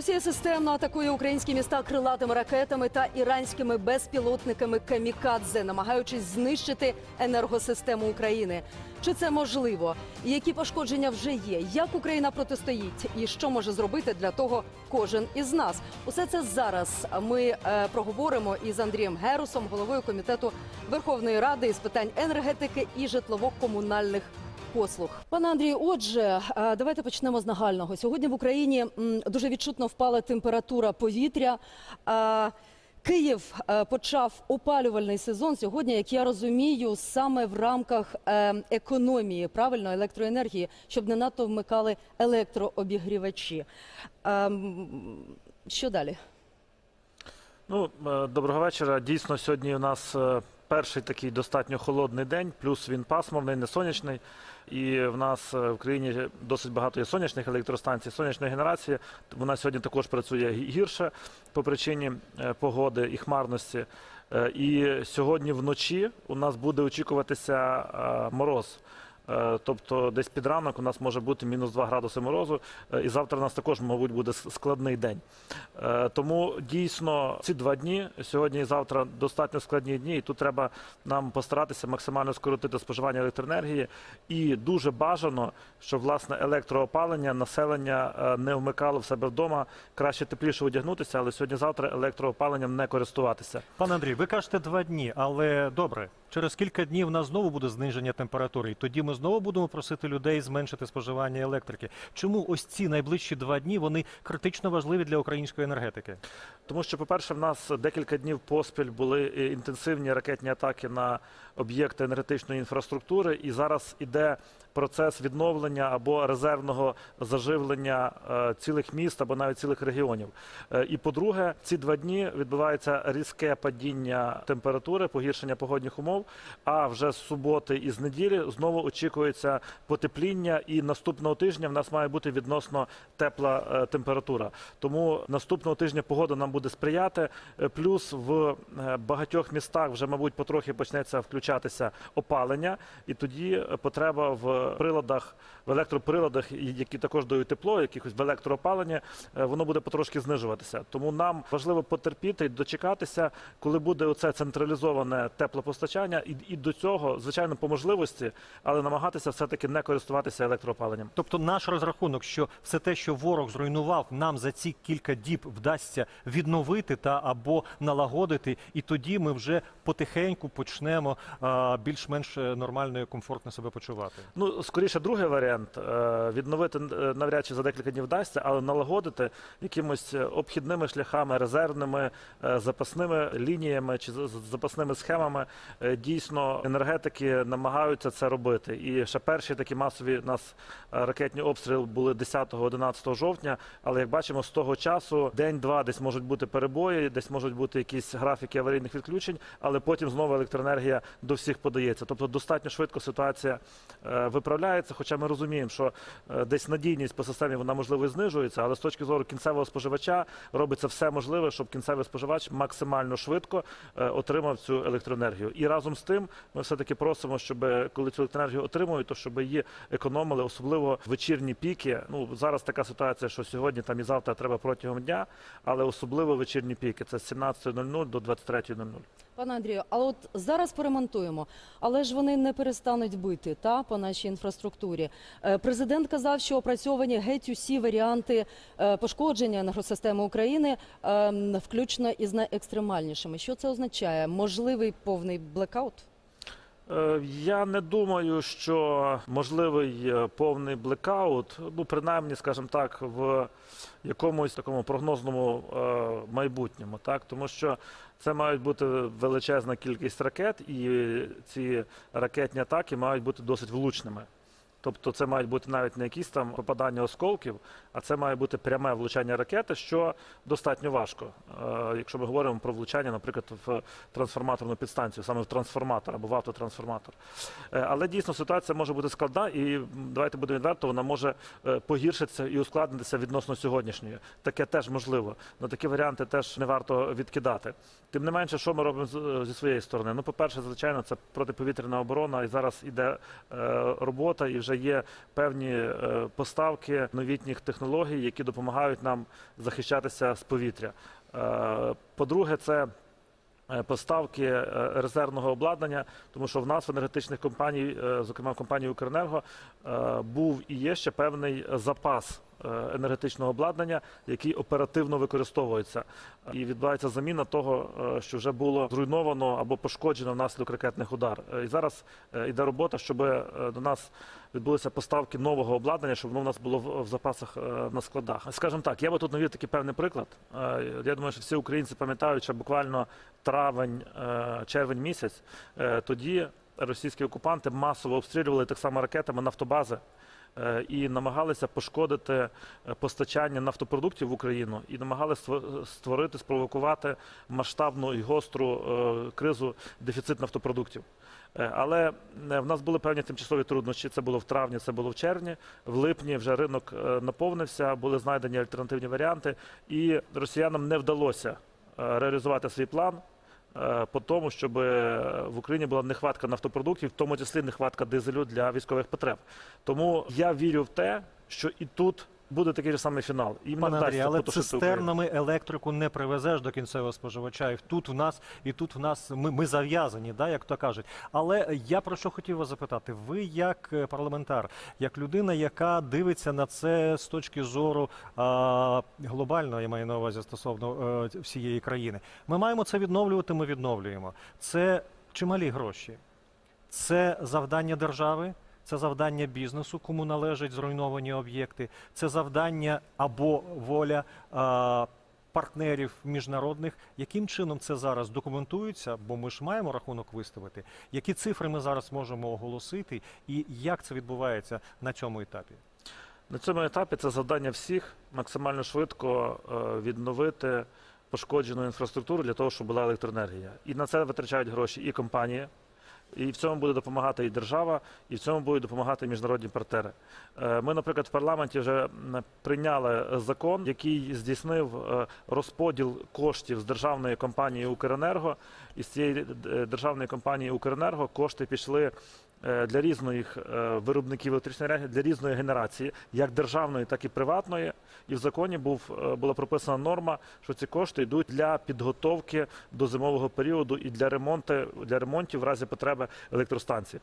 Росія системно атакує українські міста крилатими ракетами та іранськими безпілотниками камікадзе, намагаючись знищити енергосистему України. Чи це можливо? Які пошкодження вже є? Як Україна протистоїть? І що може зробити для того кожен із нас? Усе це зараз ми е, проговоримо із Андрієм Герусом, головою комітету Верховної Ради із питань енергетики і житлово-комунальних послуг. Пане Андрію, отже, е, давайте почнемо з нагального. Сьогодні в Україні дуже відчутно впала температура повітря. Е, Київ е, почав опалювальний сезон сьогодні, як я розумію, саме в рамках економії правильно електроенергії, щоб не надто вмикали електрообігрівачі. Що далі? Ну, доброго вечора. Дійсно, сьогодні у нас перший такий достатньо холодний день, плюс він пасмурний, не сонячний. І в нас е, в країні досить багато є сонячних електростанцій, сонячної генерації. Вона сьогодні також працює гірше по причині е, погоди і хмарності. Е, І сьогодні вночі у нас буде очікуватися мороз. Е, Тобто десь під ранок у нас може бути мінус 2 градуси морозу, е, і завтра у нас також, мабуть, буде складний день. Е, Тому дійсно ці два дні, сьогодні і завтра, достатньо складні дні, і тут треба нам постаратися максимально скоротити споживання електроенергії. І дуже бажано, щоб власне електроопалення населення не вмикало в себе вдома. Краще тепліше одягнутися, але сьогодні-завтра електроопаленням не користуватися. Пане Андрій, ви кажете два дні, але добре. Через кілька днів у нас знову буде зниження температури, і тоді ми знову будемо просити людей зменшити споживання електрики. Чому ось ці найближчі два дні вони критично важливі для української енергетики? Тому що, по-перше, в нас декілька днів поспіль були інтенсивні ракетні атаки на об'єкти енергетичної інфраструктури, і зараз іде процес відновлення або резервного заживлення е, цілих міст або навіть цілих регіонів. Е, І по-друге, ці два дні відбувається різке падіння температури, погіршення погодних умов. А вже з суботи і з неділі знову очікується потепління, і наступного тижня в нас має бути відносно тепла е, температура. Тому наступного тижня погода нам буде сприяти. Плюс в багатьох містах вже, мабуть, потрохи почнеться включатися опалення, і тоді потреба в приладах, в електроприладах, які також дають тепло, якихось в електроопаленні, е, воно буде потрошки знижуватися. Тому нам важливо потерпіти і дочекатися, коли буде оце централізоване теплопостачання, і, і до цього, звичайно, по можливості, але намагатися все-таки не користуватися електроопаленням. Тобто, наш розрахунок, що все те, що ворог зруйнував, нам за ці кілька діб вдасться відновити та або налагодити, і тоді ми вже потихеньку почнемо більш-менш е, нормально і комфортно себе почувати. Ну, скоріше, другий варіант е, відновити е, навряд чи за декілька днів вдасться, але налагодити якимось е, обхідними шляхами, резервними, запасними лініями чи запасними схемами. Дійсно, енергетики намагаються це робити. І ще перші такі масові у нас ракетні обстріли були 10-11 жовтня. Але як бачимо, з того часу день-два десь можуть бути перебої, десь можуть бути якісь графіки аварійних відключень, але потім знову електроенергія до всіх подається. Тобто достатньо швидко ситуація виправляється. Хоча ми розуміємо, що е, десь надійність по системі вона можливо знижується, але з точки зору кінцевого споживача робиться все можливе, щоб кінцевий споживач максимально швидко е, отримав цю електроенергію. І разом з тим ми все таки просимо, щоб коли цю електроенергію отримують, то щоб її економили, особливо вечірні піки. Ну зараз така ситуація, що сьогодні там і завтра треба протягом дня, але особливо вечірні піки. Це з 17.00 до 23.00. Пане Андрію, а от зараз поремонтуємо, але ж вони не перестануть бити та по нашій інфраструктурі. Е, Президент казав, що опрацьовані геть усі варіанти е, пошкодження енергосистеми України, е, включно із найекстремальнішими. Що це означає? Можливий повний блекаут? Е, Я не думаю, що можливий повний блекаут, ну принаймні, скажімо так, в якомусь такому прогнозному майбутньому, так тому що це мають бути величезна кількість ракет, і ці ракетні атаки мають бути досить влучними. Тобто це мають бути навіть не якісь там попадання осколків, а це має бути пряме влучання ракети, що достатньо важко. Е, Якщо ми говоримо про влучання, наприклад, в трансформаторну підстанцію, саме в трансформатор або в автотрансформатор. Е, Але дійсно ситуація може бути складна, і давайте будемо відверто, вона може е, погіршитися і ускладнитися відносно сьогоднішньої. Таке теж можливо. На такі варіанти теж не варто відкидати. Тим не менше, що ми робимо зі своєї сторони? Ну, по-перше, звичайно, це протиповітряна оборона, і зараз іде робота, і вже вже є певні е, поставки новітніх технологій, які допомагають нам захищатися з повітря. Е, По-друге, це е, поставки резервного обладнання, тому що в нас в енергетичних компаній, зокрема в компанії Укренерго, був і є ще певний запас енергетичного обладнання, який оперативно використовується. І відбувається заміна того, е, що вже було зруйновано або пошкоджено внаслідок ракетних удар. Е, І зараз е, йде робота, щоб е, до нас відбулися поставки нового обладнання, щоб воно в нас було в запасах е, на складах. Скажімо так, я би тут навів такий певний приклад. Е, Я думаю, що всі українці пам'ятають, що буквально травень, е, червень місяць е, тоді російські окупанти масово обстрілювали так само ракетами нафтобази е, і намагалися пошкодити е, постачання нафтопродуктів в Україну і намагалися створити, спровокувати масштабну і гостру е, кризу дефіцит нафтопродуктів. Е, Але е, в нас були певні тимчасові труднощі. Це було в травні, це було в червні. В липні вже ринок е, наповнився, були знайдені альтернативні варіанти, і росіянам не вдалося е, реалізувати свій план. Е, По тому, щоб е, в Україні була нехватка нафтопродуктів, в тому числі нехватка дизелю для військових потреб. Тому я вірю в те, що і тут буде такий же самий фінал. І Пане Андрій, але цистернами електрику не привезеш до кінцевого споживача. І тут в нас, і тут в нас ми, ми зав'язані, да, як то кажуть. Але я про що хотів вас запитати? Ви як е, парламентар, як людина, яка дивиться на це з точки зору а, глобально, я маю на увазі стосовно е, всієї країни. Ми маємо це відновлювати. Ми відновлюємо. Це чималі гроші. Це завдання держави, це завдання бізнесу, кому належать зруйновані об'єкти, це завдання або воля а, партнерів міжнародних. Яким чином це зараз документується? Бо ми ж маємо рахунок виставити. Які цифри ми зараз можемо оголосити, і як це відбувається на цьому етапі? На цьому етапі це завдання всіх максимально швидко е, відновити пошкоджену інфраструктуру для того, щоб була електроенергія. І на це витрачають гроші і компанії, і в цьому буде допомагати і держава, і в цьому будуть допомагати міжнародні партнери. Е, Ми, наприклад, в парламенті вже прийняли закон, який здійснив е, розподіл коштів з державної компанії Укренерго. І з цієї е, державної компанії Укренерго кошти пішли для різних е, виробників електричної енергії, для різної генерації, як державної, так і приватної. І в законі був, е, була прописана норма, що ці кошти йдуть для підготовки до зимового періоду і для ремонту, для ремонтів в разі потреби електростанцій.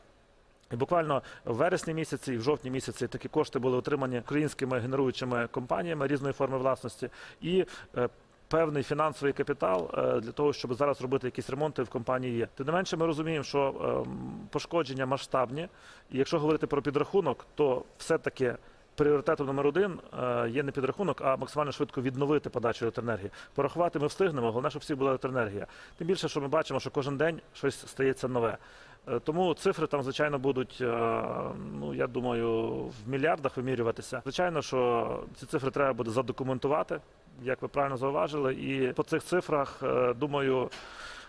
І буквально в вересні місяці і в жовтні місяці такі кошти були отримані українськими генеруючими компаніями різної форми власності. І е, Певний фінансовий капітал е, для того, щоб зараз робити якісь ремонти в компанії є. Тим не менше, ми розуміємо, що ем, пошкодження масштабні, і якщо говорити про підрахунок, то все-таки пріоритетом номер один е, є не підрахунок, а максимально швидко відновити подачу електроенергії. Порахувати ми встигнемо, головне, щоб всіх була електроенергія. Тим більше, що ми бачимо, що кожен день щось стається нове. Е, Тому цифри там, звичайно, будуть, е, ну я думаю, в мільярдах вимірюватися. Звичайно, що ці цифри треба буде задокументувати, як ви правильно зауважили. І по цих цифрах, е, думаю,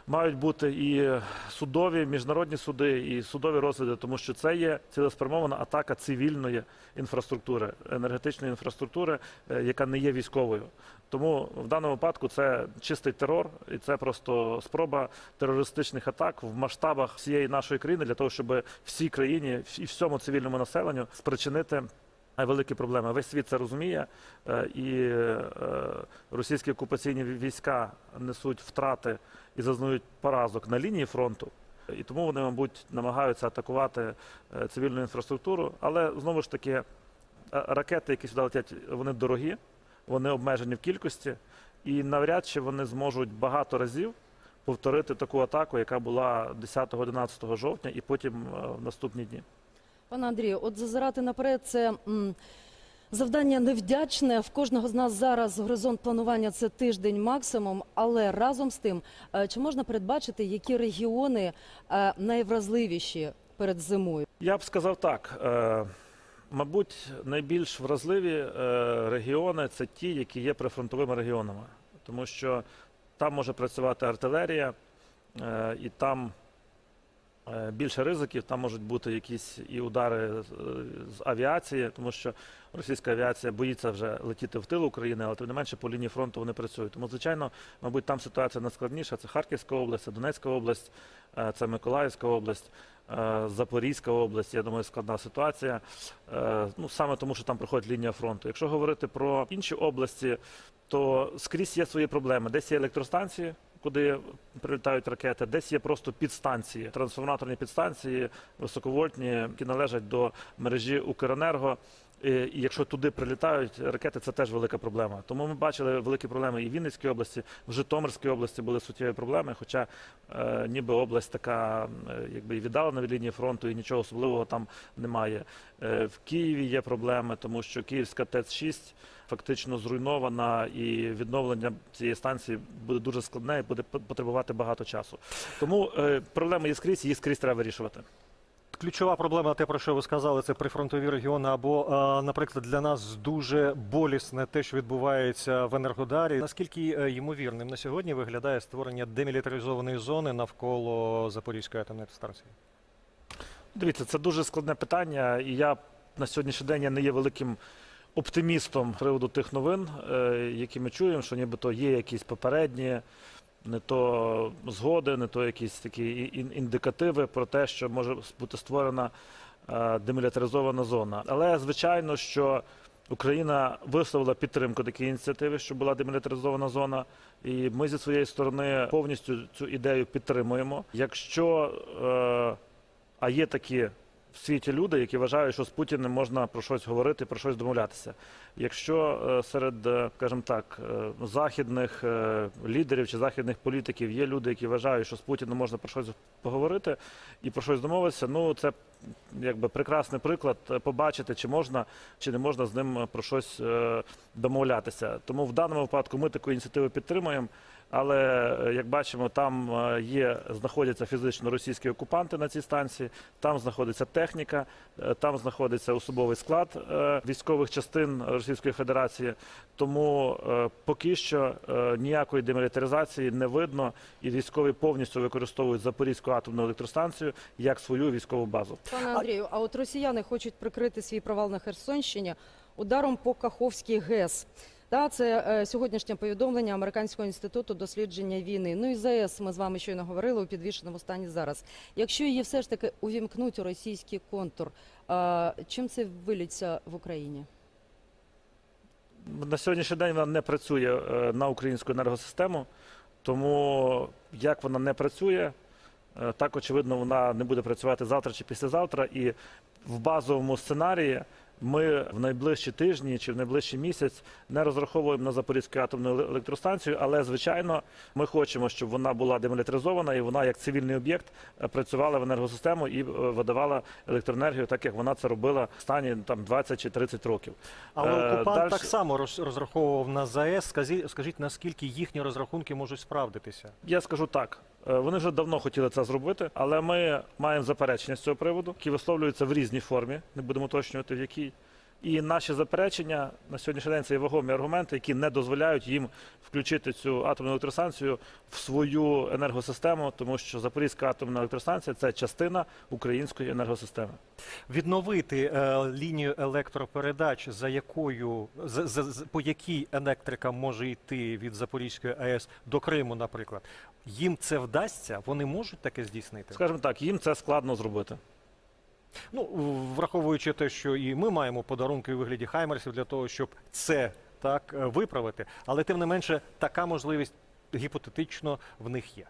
мають бути і судові, міжнародні суди, і судові розгляди, тому що це є цілеспрямована атака цивільної інфраструктури, енергетичної інфраструктури, е, яка не є військовою. Тому в даному випадку це чистий терор, і це просто спроба терористичних атак в масштабах всієї нашої країни для того, щоб всій країні і всьому цивільному населенню спричинити. Великі проблеми. Весь світ це розуміє, е, і е, російські окупаційні війська несуть втрати і зазнають поразок на лінії фронту. І тому вони, мабуть, намагаються атакувати е, цивільну інфраструктуру. Але знову ж таки, ракети, які сюди летять, вони дорогі, вони обмежені в кількості, і навряд чи вони зможуть багато разів повторити таку атаку, яка була 10-11 жовтня, і потім в наступні дні. Пане Андрію, от зазирати наперед це завдання невдячне. В кожного з нас зараз горизонт планування це тиждень максимум. Але разом з тим, е, чи можна передбачити, які регіони е, найвразливіші перед зимою? Я б сказав так. Е, мабуть, найбільш вразливі регіони це ті, які є прифронтовими регіонами, тому що там може працювати артилерія, і там більше ризиків. Там можуть бути якісь і удари е, з авіації, тому що російська авіація боїться вже летіти в тил України, але тим не менше по лінії фронту вони працюють. Тому, звичайно, мабуть, там ситуація найскладніша. Це Харківська область, це Донецька область, е, це Миколаївська область. е, Запорізька область, я думаю, складна ситуація. Е, Ну саме тому, що там проходить лінія фронту. Якщо говорити про інші області, то скрізь є свої проблеми. Десь є електростанції, куди прилітають ракети, десь є просто підстанції, трансформаторні підстанції високовольтні, які належать до мережі Укренерго. І якщо туди прилітають ракети, це теж велика проблема. Тому ми бачили великі проблеми і в Вінницькій області, в Житомирській області були суттєві проблеми. Хоча е, ніби область така, е, якби і віддалена від лінії фронту, і нічого особливого там немає. Е, в Києві є проблеми, тому що Київська ТЕЦ-6 фактично зруйнована, і відновлення цієї станції буде дуже складне і буде потребувати багато часу. Тому е, проблеми є скрізь, їх скрізь треба вирішувати. Ключова проблема, те про що ви сказали, це прифронтові регіони. Або, е, наприклад, для нас дуже болісне те, що відбувається в Енергодарі. Наскільки е, ймовірним на сьогодні виглядає створення демілітаризованої зони навколо Запорізької атомної станції? Дивіться, це дуже складне питання, і я на сьогоднішній день я не є великим оптимістом приводу тих новин, е, які ми чуємо, що нібито є якісь попередні, не то згоди, не то якісь такі індикативи про те, що може бути створена е, демілітаризована зона. Але звичайно, що Україна висловила підтримку такій ініціативи, що була демілітаризована зона, і ми зі своєї сторони повністю цю ідею підтримуємо. Якщо е, а є такі в світі люди, які вважають, що з Путіним можна про щось говорити, про щось домовлятися. Якщо е, серед, е, скажімо так, е, західних лідерів чи західних політиків є люди, які вважають, що з Путіним можна про щось поговорити і про щось домовитися, ну це якби прекрасний приклад побачити, чи можна, чи не можна з ним про щось домовлятися. Тому в даному випадку ми таку ініціативу підтримуємо. Але е, як бачимо, там е, є знаходяться фізично російські окупанти на цій станції, там знаходиться техніка, е, там знаходиться особовий склад військових частин Російської Федерації. Тому поки що ніякої демілітаризації не видно, і військові повністю використовують Запорізьку атомну електростанцію як свою військову базу. Пане Андрію, а от росіяни хочуть прикрити свій провал на Херсонщині ударом по Каховській ГЕС. Та це е, сьогоднішнє повідомлення Американського інституту дослідження війни. Ну і ЗАЕС ми з вами щойно говорили у підвішеному стані зараз. Якщо її все ж таки увімкнуть у російський контур, е, чим це виліться в Україні? На сьогоднішній день вона не працює е, на українську енергосистему, тому як вона не працює, е, так очевидно вона не буде працювати завтра чи післязавтра. І в базовому сценарії ми в найближчі тижні чи в найближчий місяць не розраховуємо на Запорізьку атомну електростанцію, але звичайно ми хочемо, щоб вона була демілітаризована і вона як цивільний об'єкт е, працювала в енергосистему і е, видавала електроенергію, так як вона це робила в стані там 20 чи 30 років. Але Е, окупант дальше- так само розраховував на ЗАЕС. Скажіть, скажіть, наскільки їхні розрахунки можуть справдитися? Я скажу так. Е, Вони вже давно хотіли це зробити, але ми маємо заперечення з цього приводу, які висловлюються в різній формі. Не будемо уточнювати в якій. І наші заперечення на сьогоднішній день це є вагомі аргументи, які не дозволяють їм включити цю атомну електростанцію в свою енергосистему, тому що Запорізька атомна електростанція це частина української енергосистеми. Відновити е, лінію електропередач, за якою за, за, по якій електрика може йти від Запорізької АЕС до Криму, наприклад, їм це вдасться? Вони можуть таке здійснити? Скажімо так, їм це складно зробити. Ну враховуючи те, що і ми маємо подарунки у вигляді хаймерсів для того, щоб це так е, виправити, але тим не менше така можливість гіпотетично в них є.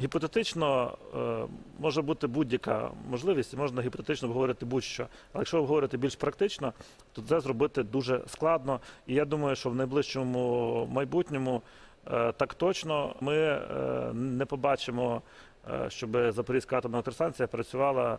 Гіпотетично е, може бути будь-яка можливість, можна гіпотетично обговорити будь-що. Але якщо обговорити більш практично, то це зробити дуже складно. І я думаю, що в найближчому майбутньому е, так точно ми не побачимо, щоб Запорізька атомна електростанція працювала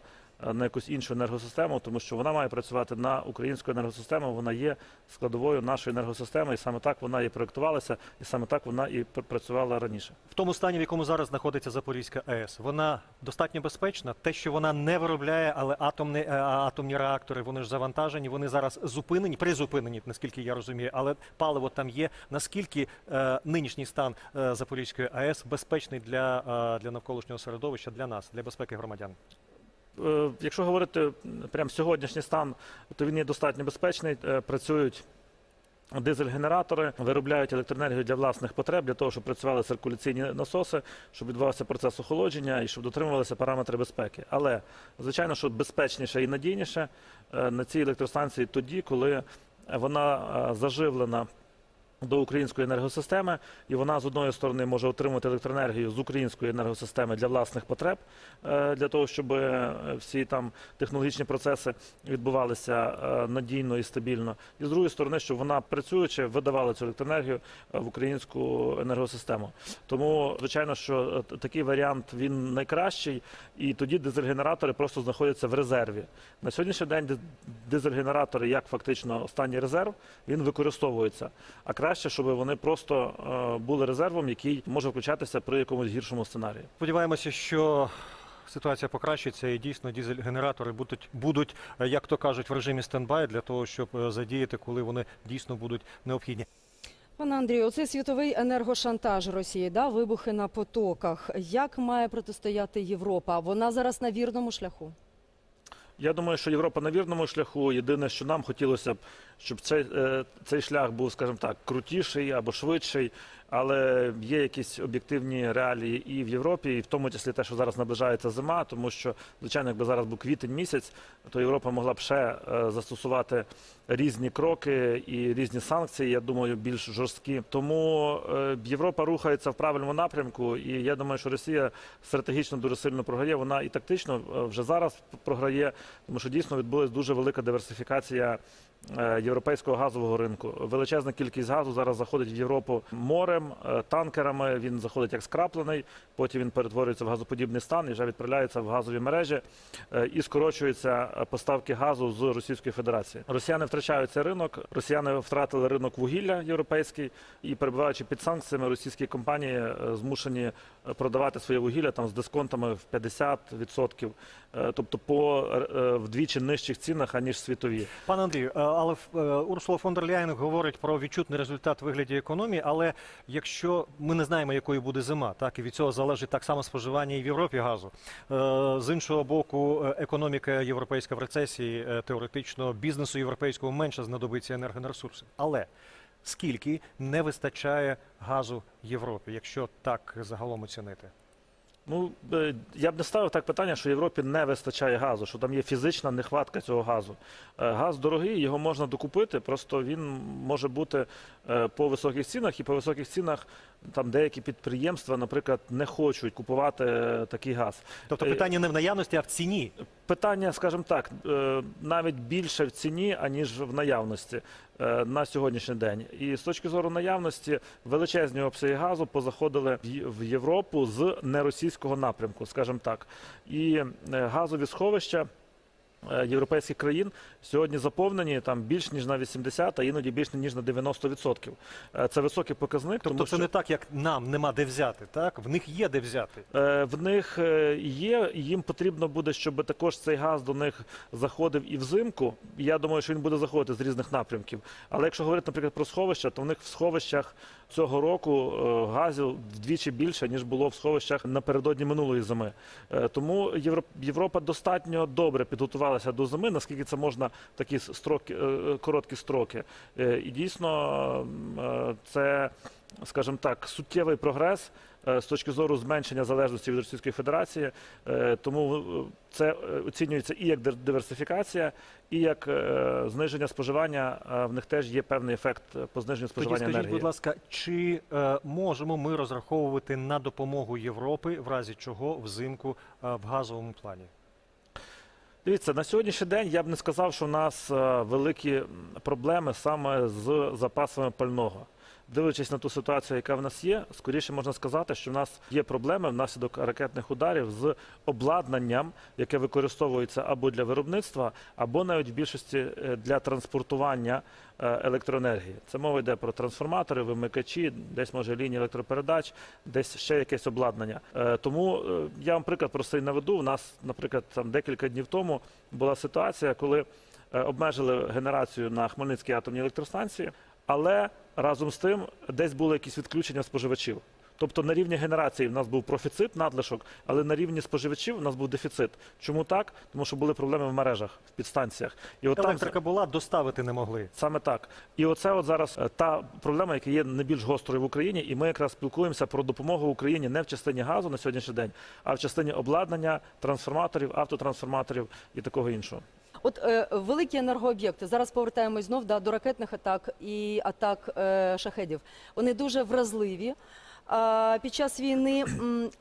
на якусь іншу енергосистему, тому що вона має працювати на українську енергосистему. Вона є складовою нашої енергосистеми, і саме так вона і проектувалася, і саме так вона і працювала раніше. В тому стані, в якому зараз знаходиться Запорізька АЕС, вона достатньо безпечна. Те, що вона не виробляє, але атомні, е, атомні реактори, вони ж завантажені, вони зараз зупинені, призупинені, наскільки я розумію, але паливо там є. Наскільки е, нинішній стан е, Запорізької АЕС безпечний для, е, для навколишнього середовища, для нас, для безпеки громадян? Е, Якщо говорити м, прям сьогоднішній стан, то він є достатньо безпечний. Е, Працюють дизель-генератори, виробляють електроенергію для власних потреб, для того, щоб працювали циркуляційні насоси, щоб відбувався процес охолодження і щоб дотримувалися параметри безпеки. Але звичайно, що безпечніше і надійніше е, на цій електростанції тоді, коли вона заживлена. До української енергосистеми, і вона з одної сторони може отримувати електроенергію з української енергосистеми для власних потреб, е, для того, щоб е, всі там технологічні процеси відбувалися е, надійно і стабільно. І з другої сторони, щоб вона працюючи, видавала цю електроенергію в українську енергосистему. Тому, звичайно, що такий варіант він найкращий, і тоді дизель-генератори просто знаходяться в резерві. На сьогоднішній день дизель-генератори, як фактично останній резерв, він використовується. А краще, щоб вони просто е, були резервом, який може включатися при якомусь гіршому сценарії. Сподіваємося, що ситуація покращиться і дійсно дізель-генератори будуть, будуть, е, як то кажуть, в режимі стендбай для того, щоб е, задіяти, коли вони дійсно будуть необхідні. Пане Андрію, оцей світовий енергошантаж Росії, да, вибухи на потоках. Як має протистояти Європа? Вона зараз на вірному шляху. Я думаю, що Європа на вірному шляху. Єдине, що нам хотілося б, щоб цей, е, цей шлях був, скажімо так, крутіший або швидший. Але є якісь об'єктивні реалії і в Європі, і в тому числі те, що зараз наближається зима, тому що, звичайно, якби зараз був квітень місяць, то Європа могла б ще е, застосувати різні кроки і різні санкції. Я думаю, більш жорсткі. Тому е, Європа рухається в правильному напрямку, і я думаю, що Росія стратегічно дуже сильно програє. Вона і тактично вже зараз програє, тому що дійсно відбулась дуже велика диверсифікація європейського газового ринку. Величезна кількість газу зараз заходить в Європу морем, е, танкерами. Він заходить як скраплений, потім він перетворюється в газоподібний стан і вже відправляється в газові мережі е, і скорочуються е, поставки газу з Російської Федерації. Росіяни втрачають цей ринок. Росіяни втратили ринок вугілля європейський і перебуваючи під санкціями, російські компанії е, змушені е, продавати своє вугілля там з дисконтами в 50%, е, тобто по е, вдвічі нижчих цінах аніж світові. Пане Андрію, е, але е, Урсула фон дер Ляєн говорить про відчутний результат вигляді економії. Але якщо ми не знаємо, якою буде зима, так і від цього залежить так само споживання і в Європі газу. Е, З іншого боку, е, економіка європейська в рецесії, е, теоретично бізнесу європейського менше знадобиться енергоресурсів. Але скільки не вистачає газу Європі, якщо так загалом оцінити? Ну е, я б не ставив так питання, що Європі не вистачає газу, що там є фізична нехватка цього газу. Е, Газ дорогий, його можна докупити, просто він може бути е, по високих цінах, і по високих цінах там деякі підприємства, наприклад, не хочуть купувати е, такий газ. Тобто Е, питання не в наявності, а в ціні. Питання, скажімо так, е, навіть більше в ціні, аніж в наявності на сьогоднішній день. І з точки зору наявності величезні обсяги газу позаходили в Європу з неросійського напрямку, скажімо так. І газові сховища. Е, Європейських країн сьогодні заповнені там більш ніж на 80, а іноді більш ніж на 90%. Е, Це високий показник, Тобто тому це що не так, як нам нема де взяти, так? В них є де взяти. Е, В них є, їм потрібно буде, щоб також цей газ до них заходив і взимку. Я думаю, що він буде заходити з різних напрямків. Але якщо говорити, наприклад, про сховища, то в них в сховищах цього року е, газів вдвічі більше, ніж було в сховищах напередодні минулої зими. Е, Тому Європа достатньо добре підготувалася до зими, наскільки це можна в такі строки, е, короткі строки. І дійсно це, скажімо так, суттєвий прогрес з точки зору зменшення залежності від Російської Федерації. Е, Тому е, це е, оцінюється і як диверсифікація, і як е, зниження споживання. Е, В них теж є певний ефект е, по зниженню Тоді споживання скажіть, енергії. будь ласка, чи е, можемо ми розраховувати на допомогу Європи, в разі чого взимку е, в газовому плані? Дивіться, на сьогоднішній день я б не сказав, що у нас е, великі проблеми саме з запасами пального. Дивлячись на ту ситуацію, яка в нас є, скоріше можна сказати, що в нас є проблеми внаслідок ракетних ударів з обладнанням, яке використовується або для виробництва, або навіть в більшості е, для транспортування е, електроенергії. Це мова йде про трансформатори, вимикачі, десь може лінії електропередач, десь ще якесь обладнання. Е, Тому я вам приклад простий наведу. У нас, наприклад, там декілька днів тому була ситуація, коли обмежили генерацію на Хмельницькій атомній електростанції, але разом з тим десь були якісь відключення споживачів. Тобто на рівні генерації в нас був профіцит, надлишок, але на рівні споживачів у нас був дефіцит. Чому так? Тому що були проблеми в мережах, в підстанціях. І от Електрика була, доставити не могли. Саме так. І оце от зараз е, та проблема, яка є найбільш гострою в Україні, і ми якраз спілкуємося про допомогу Україні не в частині газу на сьогоднішній день, а в частині обладнання, трансформаторів, автотрансформаторів і такого іншого. От е, великі енергооб'єкти зараз повертаємось знов да, до ракетних атак і атак е, шахедів. Вони дуже вразливі. Під час війни,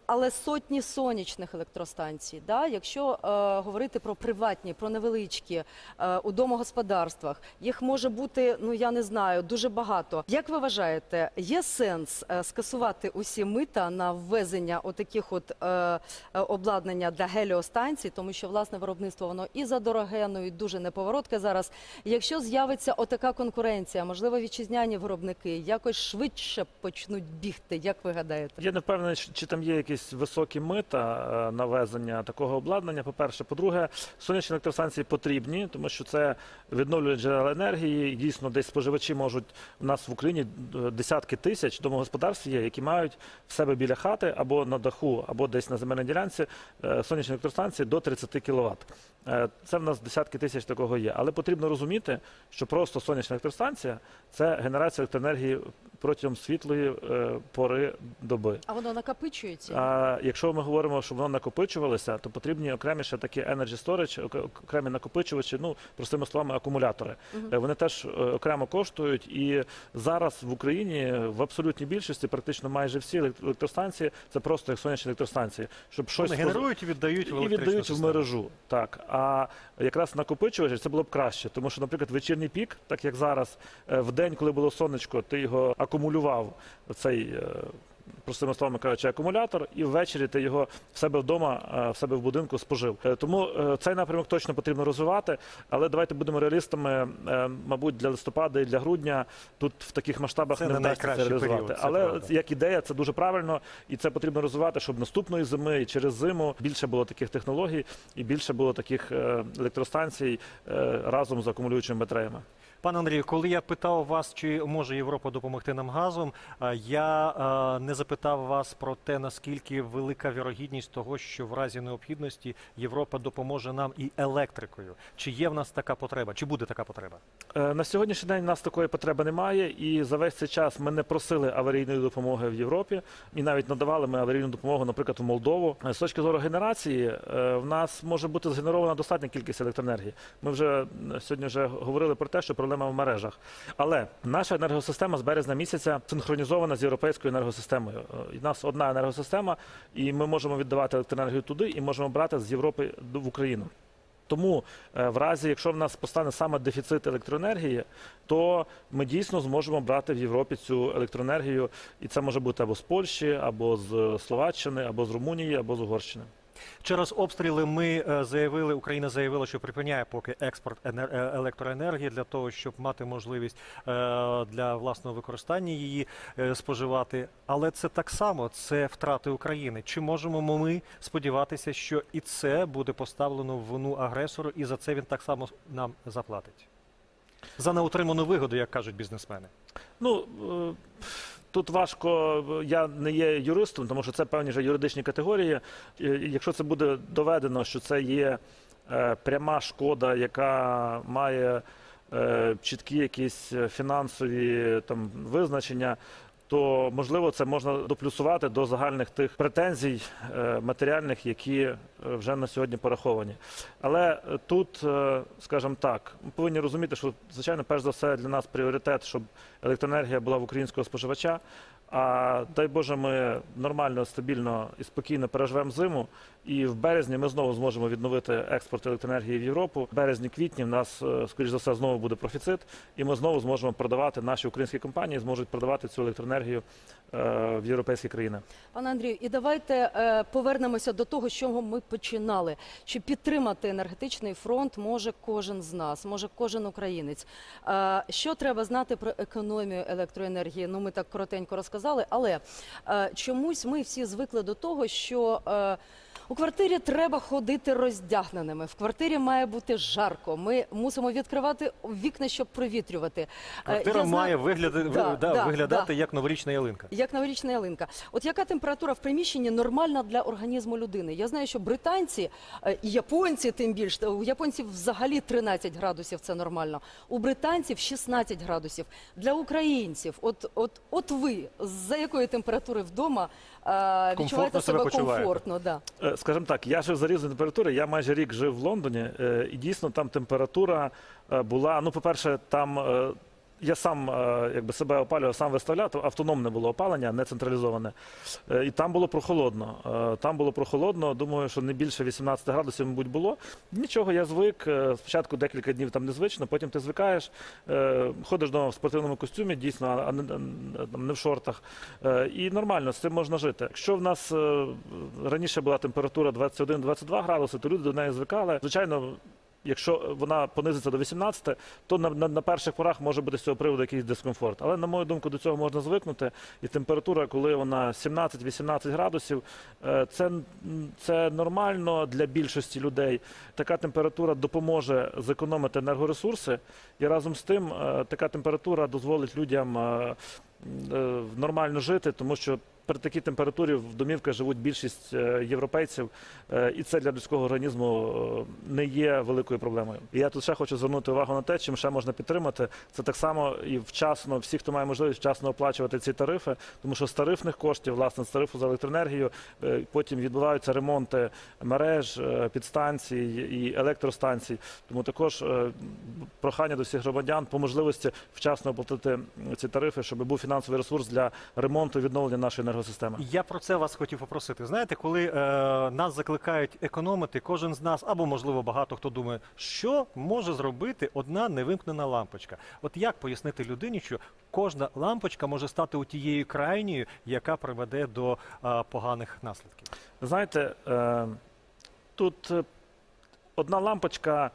але сотні сонячних електростанцій. Да? Якщо е, говорити про приватні, про невеличкі е, у домогосподарствах, їх може бути, ну я не знаю, дуже багато. Як ви вважаєте, є сенс е, скасувати усі мита на ввезення отаких от обладнання для геліостанцій, тому що власне виробництво воно і задороге, ну і дуже неповоротке зараз. Якщо з'явиться отака конкуренція, можливо, вітчизняні виробники якось швидше почнуть бігти. Як ви гадаєте? Я не впевнений, чи- там є якісь високі мита е, на везення такого обладнання. По-перше, по-друге, сонячні електростанції потрібні, тому що це відновлюють джерела енергії. Дійсно, десь споживачі можуть у нас в Україні е, десятки тисяч домогосподарств є, які мають в себе біля хати або на даху, або десь на земельній ділянці е, сонячні електростанції до 30 кВт. Це в нас десятки тисяч такого є. Але потрібно розуміти, що просто сонячна електростанція це генерація електроенергії протягом світлої е, пори доби. А воно накопичується? А якщо ми говоримо, щоб воно накопичувалося, то потрібні окремі ще такі energy storage, ок- окремі накопичувачі, ну простими словами, акумулятори. Е, Вони теж е, окремо коштують, і зараз в Україні в абсолютній більшості, практично майже всі елект- електростанції, це просто як сонячні електростанції, щоб щось Вони генерують і віддають в і віддають в мережу. Так а якраз накопичувачі це було б краще, тому що, наприклад, вечірній пік, так як зараз, е, в день, коли було сонечко, ти його акумулював цей. Простими словами кажучи, акумулятор, і ввечері ти його в себе вдома, е, в себе в будинку спожив. Е, Тому е, цей напрямок точно потрібно розвивати. Але давайте будемо реалістами. Мабуть, для листопада і для грудня тут в таких масштабах Це не вдасться це реалізувати. період, це Але правда. як ідея, це дуже правильно, і це потрібно розвивати, щоб наступної зими і через зиму більше було таких технологій і більше було таких електростанцій разом з акумулюючими батареями. Пане Андрію, коли я питав вас, чи може Європа допомогти нам газом, е, я е, не запитав вас про те, наскільки велика вірогідність того, що в разі необхідності Європа допоможе нам і електрикою. Чи є в нас така потреба, чи буде така потреба? Е, На сьогоднішній день у нас такої потреби немає, і за весь цей час ми не просили аварійної допомоги в Європі, і навіть надавали ми аварійну допомогу, наприклад, в Молдову. З точки зору генерації, в нас може бути згенерована достатня кількість електроенергії. Ми вже сьогодні вже говорили про те, що проблема в мережах. Але наша енергосистема з березня місяця синхронізована з європейською енергосистемою. Е, У нас одна енергосистема, і ми можемо віддавати електроенергію туди і можемо брати з Європи в Україну. Тому е, в разі, якщо в нас постане саме дефіцит електроенергії, то ми дійсно зможемо брати в Європі цю електроенергію, і це може бути або з Польщі, або з Словаччини, або з Румунії, або з Угорщини. Через обстріли ми е, заявили, Україна заявила, що припиняє поки експорт е, електроенергії для того, щоб мати можливість е, для власного використання її споживати. Але це так само це втрати України. Чи можемо ми сподіватися, що і це буде поставлено в вину агресору, і за це він так само нам заплатить? За неотриману вигоду, як кажуть бізнесмени. Ну тут важко, я не є юристом, тому що це певні вже юридичні категорії. Якщо це буде доведено, що це є е, пряма шкода, яка має е, чіткі якісь фінансові там визначення. То можливо це можна доплюсувати до загальних тих претензій е, матеріальних, які вже на сьогодні пораховані. Але е, тут, е, скажімо так, ми повинні розуміти, що звичайно, перш за все для нас пріоритет, щоб електроенергія була в українського споживача. А дай Боже, ми нормально, стабільно і спокійно переживемо зиму. І в березні ми знову зможемо відновити експорт електроенергії в Європу. В березні-квітні в нас, е, скоріш за все, знову буде профіцит, і ми знову зможемо продавати наші українські компанії, зможуть продавати цю електроенергію е, в європейські країни. Пане Андрію, і давайте е, повернемося до того, чого ми починали. Що підтримати енергетичний фронт може кожен з нас, може кожен українець. Е, що треба знати про економію електроенергії? Ну, ми так коротенько розказали, але е, чомусь ми всі звикли до того, що. Е, у квартирі треба ходити роздягненими. В квартирі має бути жарко. Ми мусимо відкривати вікна, щоб провітрювати. Е, Квартира я знаю- має вигляди, Да, ви- да, да, виглядати да. як новорічна ялинка. Як новорічна ялинка. От яка температура в приміщенні нормальна для організму людини? Я знаю, що британці е, і японці, тим більше у японців взагалі 13 градусів це нормально. У британців 16 градусів. Для українців, от, от, от ви за якої температури вдома е, відчуваєте себе себе почуваєте? комфортно? Да. Е, Скажімо так, я жив за різної температури. Я майже рік жив в Лондоні, е, і дійсно там температура е, була. Ну, по-перше, там е, я сам е, якби себе опалював, сам виставляв, автономне було опалення, не централізоване. Е, І там було прохолодно. Е, Там було прохолодно. Думаю, що не більше 18 градусів, мабуть, було. Нічого, я звик. Спочатку декілька днів там незвично, потім ти звикаєш. Ходиш вдома в спортивному костюмі, дійсно, а не, в шортах. І нормально, з цим можна жити. Якщо в нас раніше була температура 21-22 градуси, то люди до неї звикали. Звичайно, якщо вона понизиться до 18, то на, на, на перших порах може бути з цього приводу якийсь дискомфорт. Але на мою думку, до цього можна звикнути. І температура, коли вона 17-18 градусів, е, це, це нормально для більшості людей. Така температура допоможе зекономити енергоресурси, і разом з тим е, така температура дозволить людям е, нормально жити, тому що при такій температурі в домівках живуть більшість е, європейців, е, і це для людського організму е, не є великою проблемою. І я тут ще хочу звернути увагу на те, чим ще можна підтримати. Це так само і вчасно, всі, хто має можливість вчасно оплачувати ці тарифи, тому що з тарифних коштів, власне, з тарифу за електроенергію, потім відбуваються ремонти мереж, підстанцій і електростанцій. Тому також прохання до всіх громадян по можливості вчасно оплатити ці тарифи, щоб був фінансовий ресурс для ремонту відновлення нашої енергосистеми. Я про це вас хотів попросити. Знаєте, коли е, нас закликають економити, кожен з нас, або можливо багато хто думає, що може зробити одна невимкнена лампочка. От як пояснити людині, що кожна лампочка може стати у тією крайньою, яка приведе до е, поганих наслідків? Знаєте, е, тут е, одна лампочка,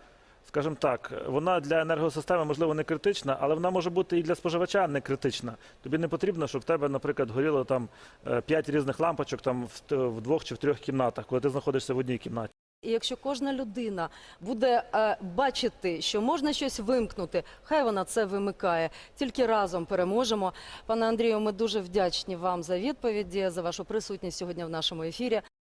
скажімо так, вона для енергосистеми можливо не критична, але вона може бути і для споживача не критична. Тобі не потрібно, щоб в тебе, наприклад, горіло там е, п'ять різних лампочок там в, двох чи в трьох кімнатах, коли ти знаходишся в одній кімнаті. І якщо кожна людина буде е, бачити, що можна щось вимкнути, хай вона це вимикає. Тільки разом переможемо. Пане Андрію, ми дуже вдячні вам за відповіді, за вашу присутність сьогодні в нашому ефірі.